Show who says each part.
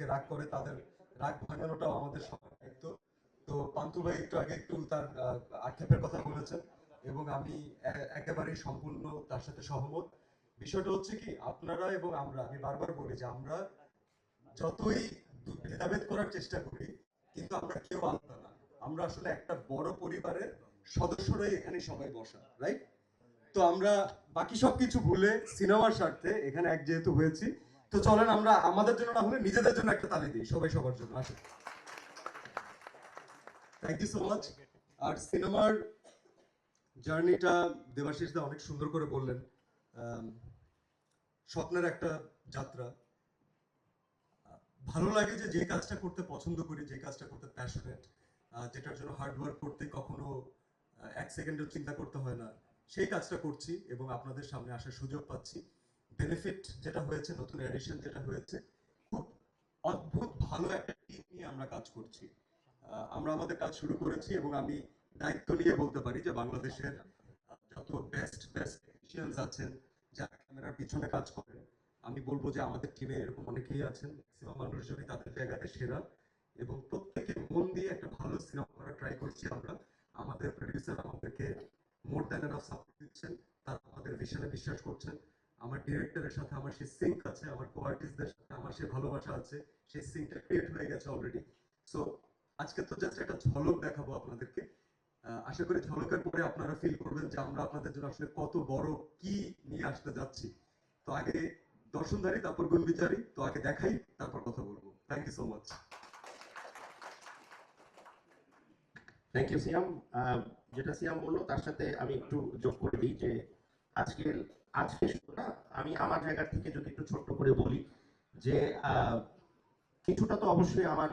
Speaker 1: অনেকে রাগ করে, তাদের রাগ ভাঙানোটাও আমাদের দায়িত্ব তো পান্তু ভাই একটু আগে একটু তার আক্ষেপের কথা বলেছেন এবং আমি একেবারেই সম্পূর্ণ তার সাথে সহমত। বিষয়টা হচ্ছে কি, আপনারা এবং আমরা, আমি বারবার বলি যে আমরা যতই ভেদাভেদ করার চেষ্টা করি, কিন্তু আমরা কেউ আলাদা না। আমরা আসলে একটা বড় পরিবারের সদস্যরাই এখানে সবাই বসা রাইট তো আমরা বাকি সবকিছু ভুলে সিনেমার স্বার্থে এখানে এক যেহেতু হয়েছি তো চলেন আমরা আমাদের জন্য না হলে নিজেদের জন্য একটা তালি দিই, সবাই সবার জন্য। আসুন। থ্যাংক ইউ সো মাচ আর সিনেমার জার্নিটা দেবাশিস দা অনেক সুন্দর করে বললেন। স্বপ্নের একটা যাত্রা। ভালো লাগে যে যে কাজটা করতে পছন্দ করি, যে কাজটা করতে প্যাশনেট যেটার জন্য হার্ড ওয়ার্ক করতে কখনো এক সেকেন্ডের চিন্তা করতে হয় না। সেই কাজটা করছি এবং আপনাদের সামনে আসার সুযোগ পাচ্ছি। বেনিফিট যেটা হয়েছে, নতুন এডিশন যেটা হয়েছে, খুব অদ্ভুত ভালো একটা টিম নিয়ে আমরা কাজ করছি। আমরা আমাদের কাজ শুরু করেছি এবং আমি দায়িত্ব নিয়ে বলতে পারি যে বাংলাদেশের যত বেস্ট বেস্ট টেকনিশিয়ানস আছেন, যারা ক্যামেরার পিছনে কাজ করেন, আমি বলব যে আমাদের টিমে এরকম অনেকেই আছেন ম্যাক্সিমাম মানুষজনই তাদের জায়গাতে সেরা এবং প্রত্যেকে মন দিয়ে একটা ভালো সিনেমা করার ট্রাই করছি আমরা। আমাদের প্রডিউসার আমাদেরকে মোর দ্যান সাপোর্ট দিচ্ছেন, তারা আমাদের ভিশনে বিশ্বাস করছেন। আমার ডিরেক্টরের সাথে আমার সেই সিঙ্ক আছে, আমার কো সাথে আমার সেই ভালোবাসা আছে সেই সিঙ্কটা ক্রিয়েট হয়ে গেছে অলরেডি সো আজকে তো জাস্ট একটা ঝলক দেখাবো আপনাদেরকে। আশা করি ঝলকের পরে আপনারা ফিল করবেন যে আমরা আপনাদের জন্য আসলে কত বড় কি নিয়ে আসতে যাচ্ছি। তো আগে দর্শনধারী তারপর গুণ বিচারী। তো আগে দেখাই, তারপর কথা বলব। Thank you so much
Speaker 2: thank you Siam যেটা সিয়াম বলল, তার সাথে আমি একটু যোগ করে দিই যে আজকে আজকে শুধু না আমি আমার জায়গা থেকে যদি একটু ছোট্ট করে বলি যে কিছুটা তো অবশ্যই আমার